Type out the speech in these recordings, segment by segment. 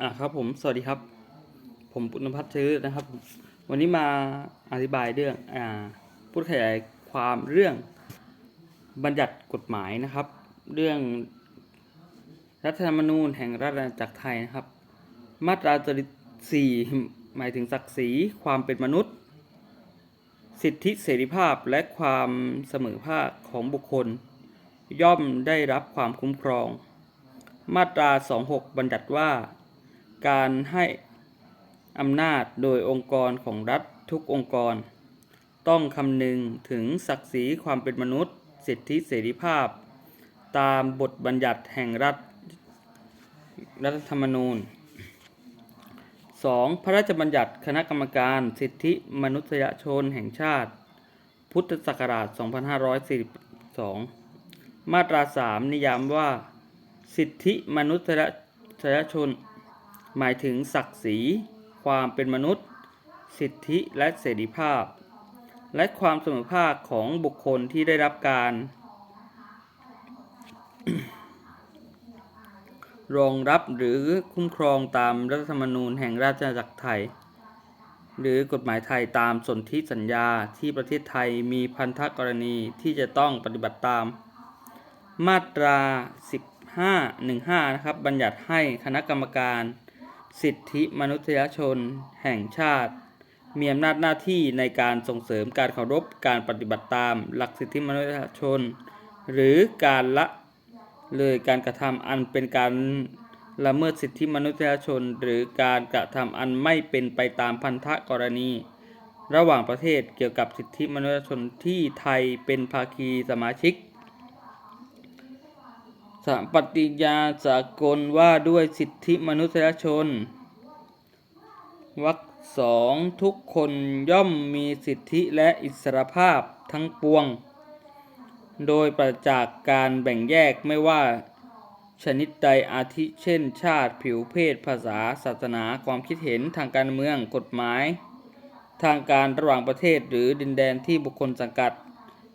อ่าครับผมสวัสดีครับ ผมปุณพัฒน์ชื้อนะครับ วันนี้มาอธิบายเรื่องอ่าพูดขยายความเรื่องบัญญัติกฎหมายนะครับ เรื่องรัฐธรรมนูญแห่งราชอาณาจักรไทยนะครับ มาตราสี่หมายถึงศักดิ์ศรีความเป็นมนุษย์ สิทธิเสรีภาพและความเสมอภาคของบุคคล ย่อมได้รับความคุ้มครอง มาตรา 26 บัญญัติว่า การให้อำนาจโดยองค์กรของรัฐทุกองค์กร ต้องคำนึงถึงศักดิ์ศรีความเป็นมนุษย์ สิทธิเสรีภาพ ตามบทบัญญัติแห่งรัฐรัฐธรรมนูญ 2. พระราชบัญญัติคณะกรรมการสิทธิมนุษยชนแห่งชาติ พุทธศักราช 2542 มาตรา 3 นิยามว่า สิทธิมนุษยชน หมายถึงศักดิ์ศรี ความเป็นมนุษย์ สิทธิและเสรีภาพ และความเสมอภาคของบุคคลที่ได้รับการ รองรับหรือคุ้มครองตามรัฐธรรมนูญแห่งราชอาณาจักรไทย หรือกฎหมายไทยตามสนธิสัญญาที่ประเทศไทยมีพันธกรณีที่จะต้องปฏิบัติตาม มาตรา 1515 นะครับ บัญญัติให้คณะกรรมการ สิทธิมนุษยชน แห่งชาติ มีอำนาจหน้าที่ในการส่งเสริมการเคารพการปฏิบัติตาม หลักสิทธิมนุษยชน หรือการละเลยการกระทำอันเป็นการละเมิดสิทธิมนุษยชน หรือการกระทำอันไม่เป็นไปตามพันธกรณี ระหว่างประเทศเกี่ยวกับสิทธิมนุษยชนที่ไทยเป็นภาคีสมาชิก สหปฏิญญาสากลว่าด้วยสิทธิมนุษยชนวรรคสองทุกคนย่อมมีสิทธิและอิสรภาพทั้งปวง โดยประจากการแบ่งแยกไม่ว่า ชนิดใดอาทิเช่น ชาติผิวเพศภาษา ศาสนาความคิดเห็นทางการเมืองกฎหมาย ทางการระหว่างประเทศหรือดินแดนที่บุคคลสังกัด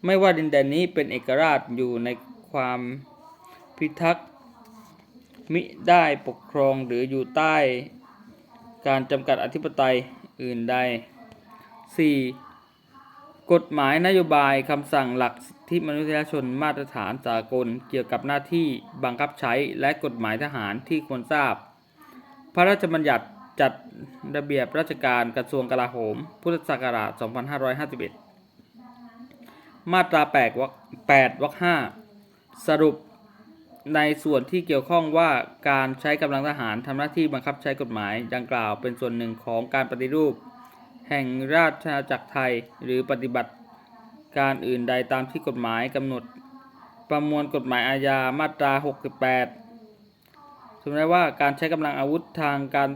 ไม่ว่าดินแดนนี้เป็นเอกราชอยู่ในความ พิทักษ์มิได้ปกครองหรืออยู่ใต้การจำกัดอธิปไตยอื่นใด 4. กฎหมายนโยบายคำสั่งหลักสิทธิมนุษยชนมาตรฐานสากลเกี่ยวกับหน้าที่บังคับใช้และกฎหมายทหารที่ควรทราบ พระราชบัญญัติจัดระเบียบราชการกระทรวงกลาโหม พุทธศักราช 2551 มาตรา8วรรค8วรรค5สรุป ในส่วนที่เกี่ยวข้องว่าการใช้กำลังทหารทำหน้าที่บังคับใช้กฎหมายดังกล่าวเป็นส่วนหนึ่งของการปฏิรูป แห่งราชอาณาจักรไทย หรือปฏิบัติการอื่นใดตามที่กฎหมายกำหนด ประมวลกฎหมายอาญามาตรา 68สมมติว่าการใช้กำลังอาวุธทางการ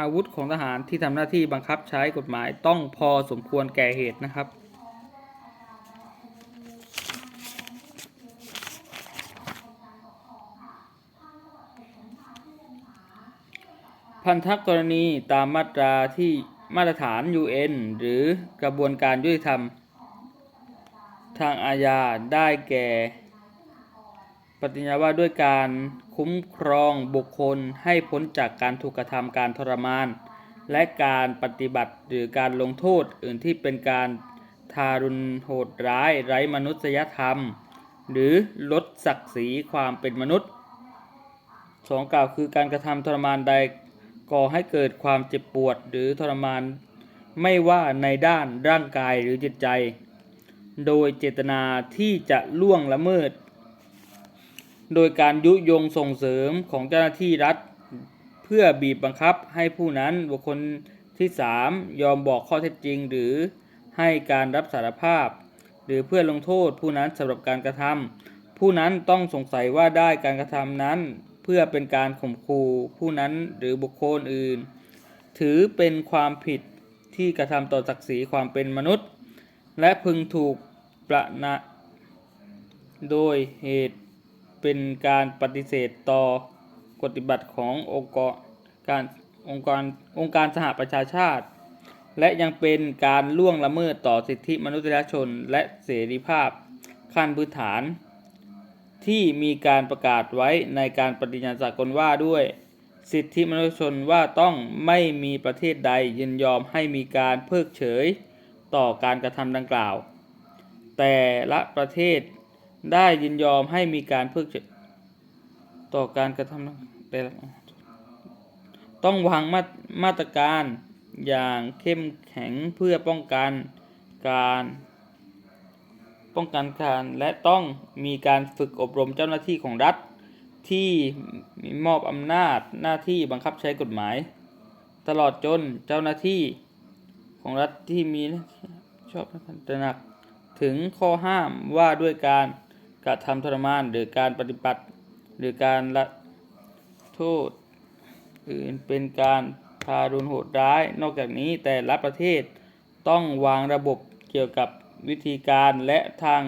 อาวุธของทหารที่ทำหน้าที่บังคับใช้กฎหมายต้องพอสมควรแก่เหตุนะครับ พันธกรณีตามมาตราที่มาตรฐาน UN หรือกระบวนการยุติธรรม ทางอาญาได้แก่ ปฏิญญาว่าด้วยการคุ้มครองบุคคลให้พ้นจากการถูกกระทำการทรมาน และการปฏิบัติหรือการลงโทษอื่นที่เป็นการทารุณโหดร้ายไร้มนุษยธรรม หรือลดศักดิ์ศรีความเป็นมนุษย์สองกล่าวคือการกระทำทรมานใด ก่อให้เกิดความเจ็บปวดหรือทรมาน ไม่ว่าในด้านร่างกายหรือจิตใจ โดยเจตนาที่จะล่วงละเมิด โดยการยุยงส่งเสริมของเจ้าหน้าที่รัฐ เพื่อบีบบังคับให้ผู้นั้นบุคคลที่ 3 ยอมบอกข้อเท็จจริง หรือให้การรับสารภาพ หรือเพื่อลงโทษผู้นั้นสำหรับการกระทำผู้นั้นต้องสงสัยว่าได้การกระทำนั้น พื่อเป็นการข่มขู่ผู้นั้นหรือบุคคลอื่น ถือเป็นความผิดที่กระทำต่อศักดิ์ศรีความเป็นมนุษย์ และพึงถูกประณะโดยเหตุเป็นการปฏิเสธต่อกฎปฏิบัติขององค์กรการองค์กรองค์การสหประชาชาติ และยังเป็นการล่วงละเมิดต่อสิทธิมนุษยชนและเสรีภาพขั้นพื้นฐาน ที่มีการประกาศไว้ในการปฏิญญาสากลว่าด้วย สิทธิมนุษยชนว่าต้องไม่มีประเทศใดยินยอมให้มีการเพิกเฉยต่อการกระทำดังกล่าว แต่ละประเทศได้ยินยอมให้มีการเพิกเฉยต่อการกระทำแต่ละต้องวางมามาตรการอย่างเข้มแข็งเพื่อป้องกันการ ป้องกันการและต้องมีการฝึกอบรมเจ้าหน้าที่ของรัฐ ที่มีมอบอำนาจหน้าที่บังคับใช้กฎหมาย ตลอดจนเจ้าหน้าที่ของรัฐที่มีชอบตระหนักถึงข้อห้ามว่าด้วยการกระทำทรมานหรือการปฏิบัติ หรือการละโทษอื่นเป็นการทารุณโหดร้าย นอกจากนี้แต่ละประเทศต้องวางระบบเกี่ยวกับ วิธีการและทาง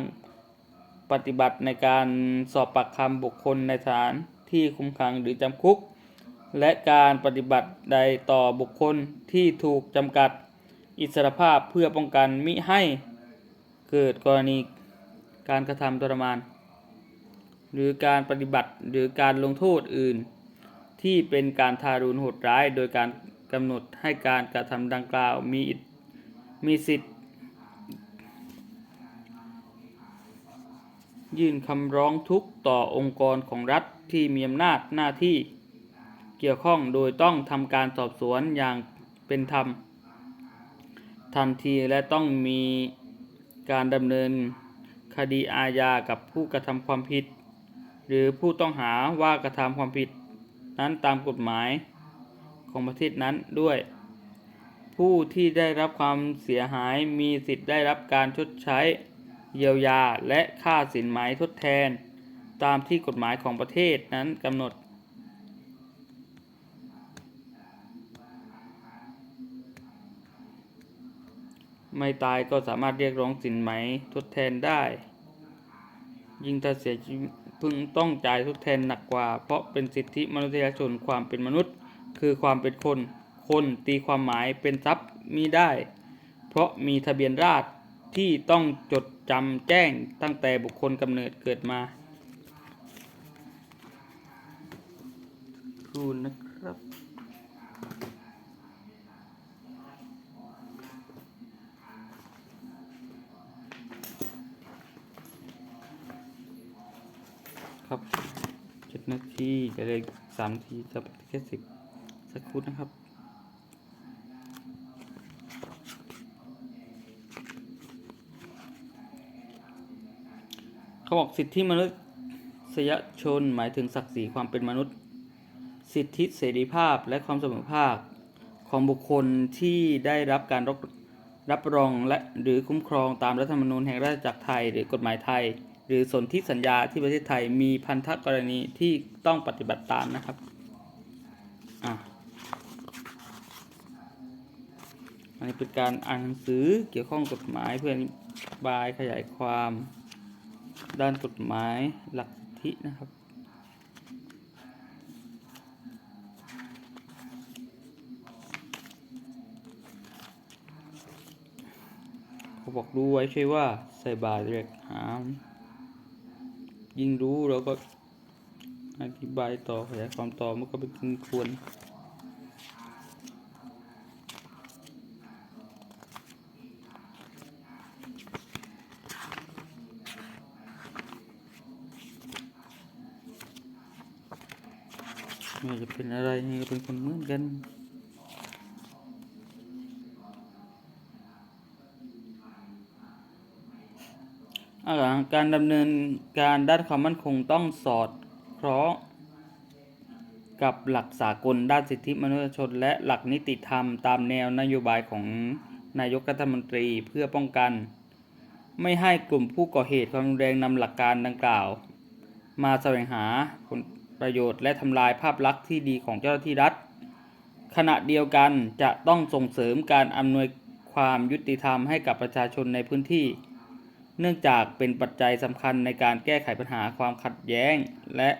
ปฏิบัติในการสอบปากคำบุคคลในสถานที่คุมขังหรือจำคุก และการปฏิบัติใดต่อบุคคลที่ถูกจำกัดอิสรภาพเพื่อป้องกันมิให้เกิดกรณีการกระทำทรมาน หรือการปฏิบัติหรือการลงโทษอื่น ที่เป็นการทารุณโหดร้าย โดยการกำหนดให้การกระทำดังกล่าวมีมีสิทธิ ยื่นคำร้องทุกข์ต่อองค์กรของรัฐที่มีอำนาจหน้าที่เกี่ยวข้องโดยต้องทำการสอบสวนอย่างเป็นธรรม ทันทีและต้องมีการดำเนินคดีอาญากับผู้กระทำความผิด หรือผู้ต้องหาว่ากระทำความผิด นั้นตามกฎหมายของประเทศนั้นด้วย ผู้ที่ได้รับความเสียหายมีสิทธิ์ได้รับการชดใช้ เยียวยาและค่าสินไหมทดแทน ตามที่กฎหมายของประเทศนั้นกำหนด ไม่ตายก็สามารถเรียกร้องสินไหมทดแทนได้ ยิ่งถ้าเสียชีวิตพึงต้องจ่ายทดแทนหนักกว่า เพราะเป็นสิทธิมนุษยชนความเป็นมนุษย์ คือความเป็นคน คนตีความหมายเป็นทรัพย์มีได้ เพราะมีทะเบียนราษฎร์ ที่ต้องจดจำแจ้งตั้งแต่บุคคลกำเนิดเกิดมาครูนะครับ ครับเจ็ดนาทีจะเลยสามนาทีจะแค่สิบสักครู่นะครับ เขาบอกสิทธิมนุษยชนหมายถึงศักดิ์ศรีความเป็นมนุษย์ สิทธิเสรีภาพและความเสมอภาคของบุคคลที่ได้รับการรับรับรองและหรือคุ้มครองตามรัฐธรรมนูญแห่งราชอาณาจักรไทย หรือกฎหมายไทย หรือสนธิสัญญาที่ประเทศไทยมีพันธกรณีที่ต้องปฏิบัติตามนะครับอะอันนี้เป็นการอ่านหนังสือเกี่ยวข้องกฎหมายเพื่ออธิบายขยายความ ด้านกฎหมายหลักสิทธินะครับ เขาบอกรู้ไว้ใช่ว่าใส่บาตรเรกหาม ยิ่งรู้เราก็อธิบายต่อขยายความต่อมันก็เป็นควร ไม่ว่าจะ เป็นอะไรนี่ก็เป็นคนเหมือนกันอาการดำเนินการด้านความมั่นคงต้องสอดเคราะห์กับหลักสากลด้านสิทธิมนุษยชน และหลักนิติธรรมตามแนวนโยบายของนายกรัฐมนตรีเพื่อป้องกัน ไม่ให้กลุ่มผู้ก่อเหตุความรุนแรงนำหลักการดังกล่าว มาแสวงหาผล ประโยชน์และทำลายภาพลักษณ์ที่ดีของเจ้าหน้าที่รัฐ ขณะเดียวกันจะต้องส่งเสริมการอำนวยความยุติธรรมให้กับประชาชนในพื้นที่ เนื่องจากเป็นปัจจัยสำคัญในการแก้ไขปัญหาความขัดแย้ง และ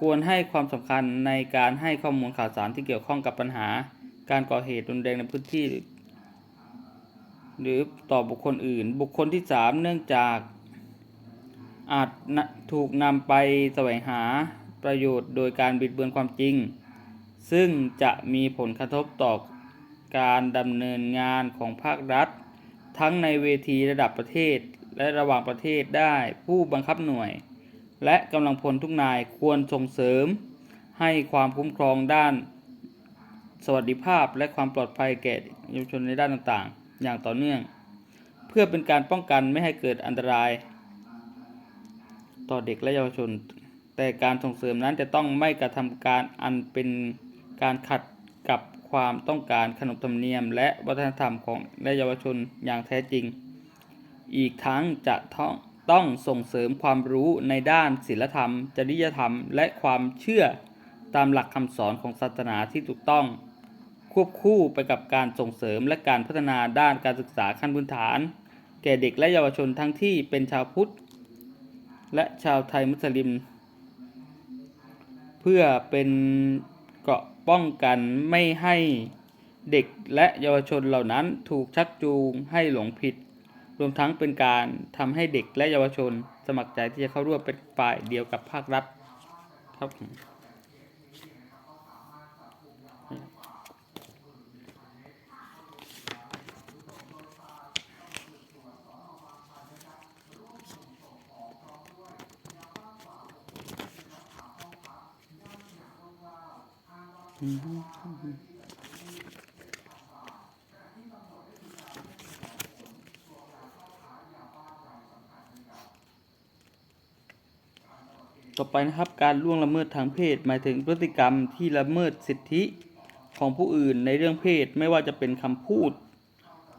ควรให้ความสำคัญในการให้ข้อมูลข่าวสารที่เกี่ยวข้องกับปัญหา การก่อเหตุรุนแรงในพื้นที่ หรือต่อบุคคลอื่น บุคคลที่สามเนื่องจากอาจถูกนำไปแสวงหา ประโยชน์โดยการบิดเบือนความจริง ซึ่งจะมีผลกระทบต่อการดำเนินงานของภาครัฐ ทั้งในเวทีระดับประเทศและระหว่างประเทศได้ผู้บังคับหน่วย และกำลังพลทุกนายควรส่งเสริม ให้ความคุ้มครองด้านสวัสดิภาพและความปลอดภัยแก่เยาวชนในด้านต่างๆ อย่างต่อเนื่อง เพื่อเป็นการป้องกันไม่ให้เกิดอันตราย ต่อเด็กและเยาวชน แต่การส่งเสริมนั้นจะต้องไม่กระทำการอันเป็นการขัดกับความต้องการขนบธรรมเนียม และวัฒนธรรมของและเยาวชนอย่างแท้จริง อีกทั้งจะต้องต้องส่งเสริมความรู้ในด้านศีลธรรม จริยธรรม และความเชื่อตามหลักคำสอนของศาสนาที่ถูกต้อง ควบคู่ไปกับการส่งเสริมและการพัฒนาด้านการศึกษาขั้นพื้นฐาน แก่เด็กและเยาวชนทั้งที่เป็นชาวพุทธ และชาวไทยมุสลิม พื่อเป็นเกราะป้องกันไม่ให้เด็กและเยาวชนเหล่านั้นถูกชักจูงให้หลงผิด รวมทั้งเป็นการทำให้เด็กและเยาวชนสมัครใจที่จะเข้าร่วมเป็นฝ่ายเดียวกับภาครัฐครับ ต่อไปนะครับการล่วงละเมิดทางเพศ หมายถึงพฤติกรรมที่ละเมิดสิทธิของผู้อื่นในเรื่องเพศไม่ว่าจะเป็นคำพูด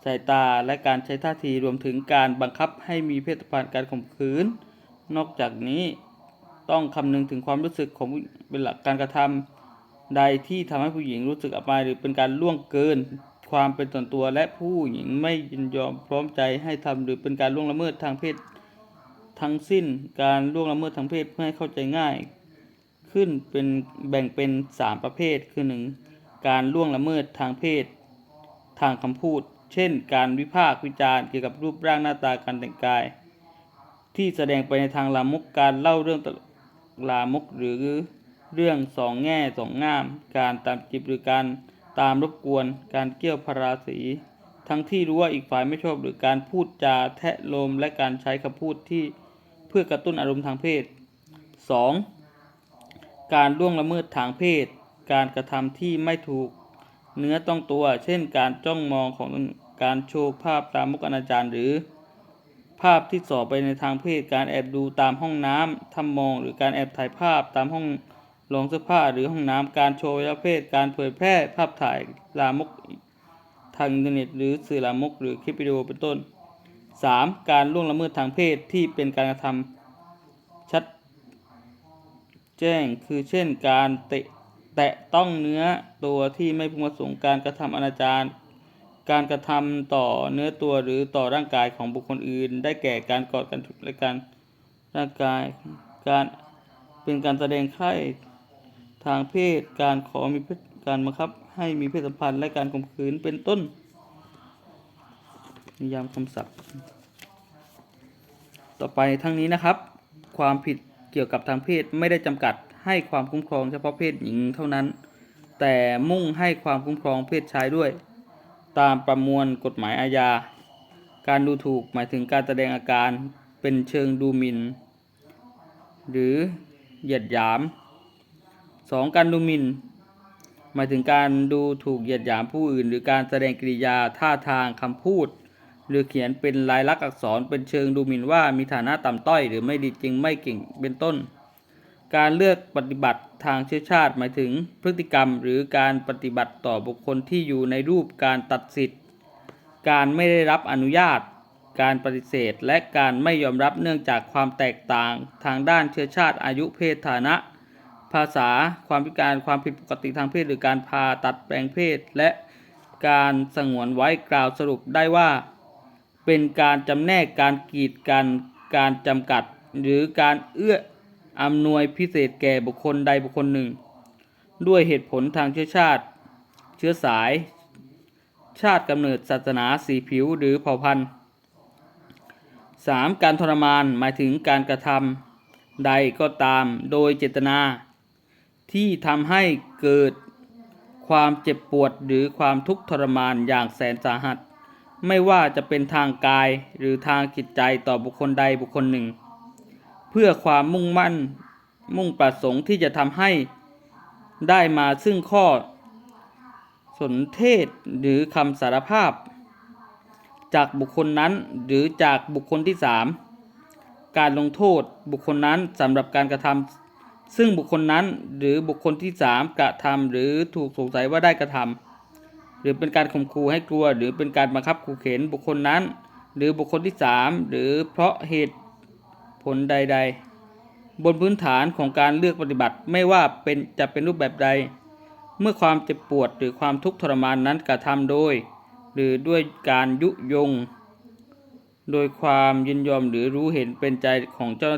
สายตาและการใช้ท่าทีรวมถึงการบังคับให้มีเพศสัมพันธ์การข่มขืน นอกจากนี้ต้องคำนึงถึงความรู้สึกของเป็นหลักการกระทำ ใดที่ทำให้ผู้หญิงรู้สึกอับอายหรือเป็นการล่วงเกินความเป็นส่วนตัวและผู้หญิงไม่ยินยอมพร้อมใจให้ทำหรือเป็นการล่วงละเมิดทางเพศทั้งสิ้นการล่วงละเมิดทางเพศเพื่อให้เข้าใจง่าย ขึ้นเป็นแบ่งเป็น 3 ประเภทคือ 1. การล่วงละเมิดทางเพศ ทางคำพูด เช่น การวิพากษ์วิจารณ์เกี่ยวกับรูปร่างหน้าตาการแต่งกาย ที่แสดงไปในทางลามกการเล่าเรื่องตลามกหรือ เรื่องสองแง่สองงาม การตามจีบหรือการตามรบกวน การเกี่ยวพาราสี ทั้งที่รู้ว่าอีกฝ่ายไม่ชอบหรือการพูดจาแทะโลมและการใช้คำพูดที่เพื่อกระตุ้นอารมณ์ทางเพศ 2. การล่วงละเมิดทางเพศ การกระทำที่ไม่ถูก เนื้อต้องตัว เช่น การจ้องมองของการโชว์ภาพตามมุกอนาจารหรือ ภาพที่ส่อไปในทางเพศ การแอบดูตามห้องน้ำทำมอง หรือการแอบถ่ายภาพตามห้อง ลงเสื้อผ้าหรือห้องน้ำการโชว์วัยวะเพศการเผยแพร่ภาพถ่ายลามกทางอินเทอร์เน็ต หรือสื่อลามกหรือคลิปวิดีโอเป็นต้น 3. การล่วงละเมิดทางเพศที่เป็นการกระทำชัดแจ้งคือเช่นการเตะแตะต้องเนื้อตัวที่ไม่พึงประสงค์การกระทำอนาจารการกระทำต่อเนื้อตัวหรือต่อร่างกายของบุคคลอื่น ได้แก่การกอดกันและการร่างกายการเป็นการแสดงไข้ ทางเพศการขอมีเพศการบังคับให้มีเพศสัมพันธ์และการข่มขืนเป็นต้น นิยามคำศัพท์ ต่อไปทั้งนี้นะครับ ความผิดเกี่ยวกับทางเพศไม่ได้จำกัดให้ความคุ้มครองเฉพาะเพศหญิงเท่านั้น แต่มุ่งให้ความคุ้มครองเพศชายด้วย ตามประมวลกฎหมายอาญา การดูถูกหมายถึงการแสดงอาการเป็นเชิงดูหมิน่นหรือเหยียดหยาม 2. การดูหมิน่นหมายถึงการดูถูกเหยียดหยามผู้อื่น หรือการแสดงกริยาท่าทางคำพูด หรือเขียนเป็นลายลักษณ์อักษรเป็นเชิงดูหมิ่นว่ามีฐานะต่ำต้อย หรือไม่ดีจริงไม่เก่งเป็นต้น การเลือกปฏิบัติทางเชื้อชาติ หมายถึงพฤติกรรม หรือการปฏิบัติต่อบุคคลที่อยู่ในรูปการตัดสิทธิ์ การไม่ได้รับอนุญาต การปฏิเสธ และการไม่ยอมรับเนื่องจากความแตกต่างทางด้านเชื้อชาติอายุเพศฐานะ ภาษา ความพิการ ความผิดปกติทางเพศ หรือการพาตัดแปลงเพศ และการสงวนไว้กล่าวสรุปได้ว่า เป็นการจำแนกการกีดกันการจำกัด หรือการเอื้ออำนวยพิเศษแก่บุคคลใดบุคคลหนึ่ง ด้วยเหตุผลทางเชื้อชาติ เชื้อสาย ชาติกำเนิดศาสนาสีผิวหรือเผ่าพันธุ์ 3. การทรมานหมายถึงการกระทำใดก็ตามโดยเจตนา ที่ทำให้เกิดความเจ็บปวดหรือความทุกข์ทรมานอย่างแสนสาหัส ไม่ว่าจะเป็นทางกายหรือทางจิตใจต่อบุคคลใดบุคคลหนึ่ง เพื่อความมุ่งมั่นมุ่งประสงค์ที่จะทำให้ได้มาซึ่งข้อ สนเทศหรือคำสารภาพ จากบุคคลนั้นหรือจากบุคคลที่สามการลงโทษบุคคลนั้นสำหรับการกระทำ ซึ่งบุคคลนั้นหรือบุคคลที่สามกระทำหรือถูกสงสัยว่าได้กระทำหรือเป็นการข่มขู่ให้กลัว หรือเป็นการบังคับขู่เข็นบุคคลนั้น หรือบุคคลที่สามหรือเพราะเหตุผลใด ๆ บนพื้นฐานของการเลือกปฏิบัติไม่ว่าเป็นจะเป็นรูปแบบใด เมื่อความเจ็บปวดหรือความทุกข์ทรมานนั้นกระทำโดย หรือด้วยการยุยง โดยความยินยอมหรือรู้เห็นเป็นใจของเจ้า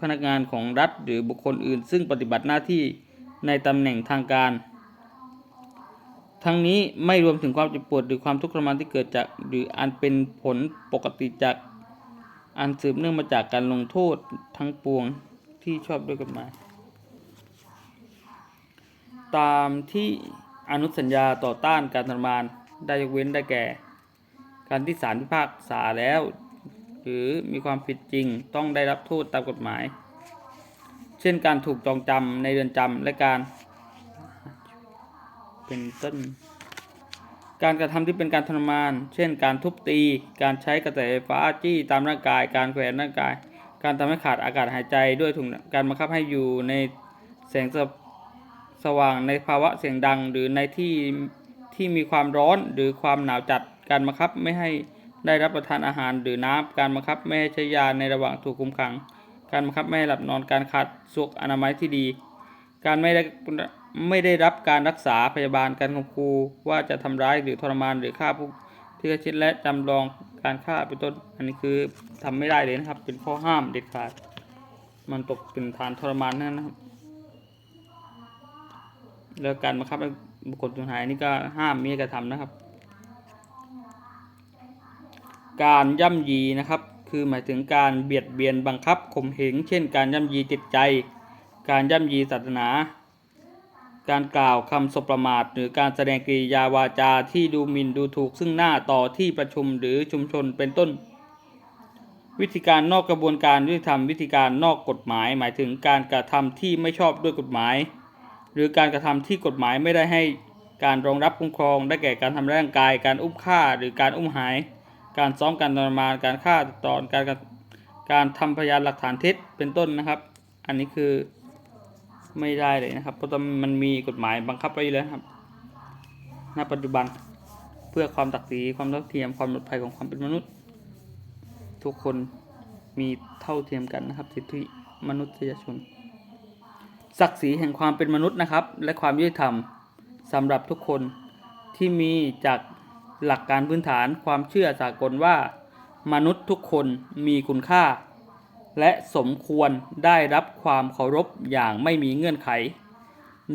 พนักงานของรัฐหรือบุคคลอื่น ซึ่งปฏิบัติหน้าที่ในตำแหน่งทางการ ทั้งนี้ไม่รวมถึงความเจ็บปวดหรือความทุกข์ทรมานที่เกิดจากหรืออันเป็นผลปกติจากอันสืบเนื่องมาจากการลงโทษทั้งปวงที่ชอบด้วยกฎหมาย ตามที่อนุสัญญาต่อต้านการทรมานได้ยกเว้นได้แก่ การที่ศาลพิพากษาแล้ว หรือมีความผิดจริงต้องได้รับโทษตามกฎหมาย เช่นการถูกจองจำในเรือนจำและการ เป็นต้น การกระทำที่เป็นการทรมาน เช่น การทุบตี การใช้กระแสไฟฟ้าจี้ตามร่างกาย การแขวนร่างกาย การทำให้ขาดอากาศหายใจด้วยถุงการบังคับให้อยู่ในแสงสสว่างในภาวะเสียงดังหรือในที่ที่มีความร้อนหรือความหนาวจัดการบังคับไม่ให้ ได้รับประทานอาหารหรือน้ำการบังคับไม่ให้ใช้ยาในระหว่างถูกคุมขัง การบังคับไม่ให้หลับนอนการขาดสุขอนามัยที่ดี การไม่ได้ไม่ได้รับการรักษาพยาบาลการข่มขู่ว่าจะทำร้ายหรือทรมานหรือฆ่าผู้ที่กระชิดและจำลองการฆ่าเป็นต้นอันนี้คือทำไม่ได้เลยนะครับ เป็นข้อห้ามเด็ดขาด มันตกเป็นฐานทรมานนั่นนะครับ แล้วการบังคับบุคคลสูญหายนี่ก็ห้ามมีให้กระทำนะครับ การย่ำยีนะครับ คือหมายถึงการเบียดเบียนบังคับข่มเหงเช่น การย่ำยีจิตใจ การย่ำยีศาสนา การกล่าวคำสบประมาท หรือการแสดงกริยาวาจาที่ดูหมิ่นดูถูกซึ่งหน้าต่อที่ประชุมหรือชุมชนเป็นต้น วิธีการนอกกระบวนการยุติธรรมวิธีการนอกกฎหมาย หมายถึงการกระทำที่ไม่ชอบด้วยกฎหมาย หรือการกระทำที่กฎหมายไม่ได้ให้การรองรับคุ้มครอง ได้แก่การทำร้ายร่างกาย การอุ้มฆ่า หรือการอุ้มหาย การซ้อมการทรมานการฆ่าตอนการการทำพยานหลักฐานเท็จเป็นต้นนะครับ อันนี้คือไม่ได้เลยนะครับ เพราะมันมีกฎหมายบังคับไว้แล้วครับ ณ ปัจจุบันเพื่อความตักสีความเท่าเทียมความปลอดภัยของความเป็นมนุษย์ ทุกคนมีเท่าเทียมกันนะครับสิทธิมนุษยชน ศักดิ์ศรีแห่งความเป็นมนุษย์นะครับ และความยุติธรรมสำหรับทุกคนที่มีจาก หลักการพื้นฐานความเชื่อสากลว่า มนุษย์ทุกคนมีคุณค่า และสมควรได้รับความเคารพอย่างไม่มีเงื่อนไข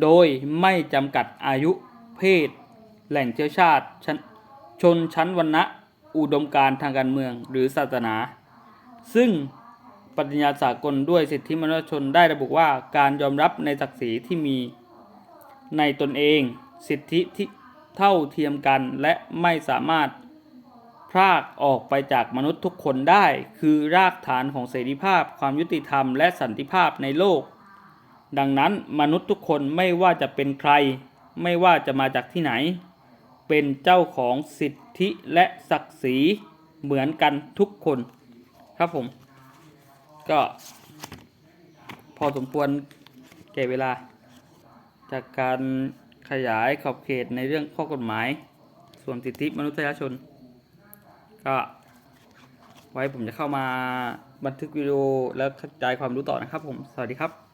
โดยไม่จำกัดอายุ เพศ แหล่งเชื้อชาติชนชนชั้นวรรณะอุดมการทางการเมืองหรือศาสนา ซึ่งปฏิญญาสากลด้วยสิทธิมนุษยชนได้ระบุว่าการยอมรับในศักดิ์ศรีที่มีในตนเอง สิทธิที่ เท่าเทียมกันและไม่สามารถพรากออกไปจากมนุษย์ทุกคนได้ คือรากฐานของเสรีภาพ ความยุติธรรม และสันติภาพในโลก ดังนั้นมนุษย์ทุกคนไม่ว่าจะเป็นใคร ไม่ว่าจะมาจากที่ไหน เป็นเจ้าของสิทธิและศักดิ์ศรีเหมือนกันทุกคนครับผม ก็ พอสมควรแก่เวลา จากการ ขยายขอบเขตในเรื่องข้อกฎหมาย ส่วนสิทธิมนุษยชน ก็ไว้ผมจะเข้ามาบันทึกวิดีโอแล้วกระจายความรู้ต่อนะครับผม สวัสดีครับ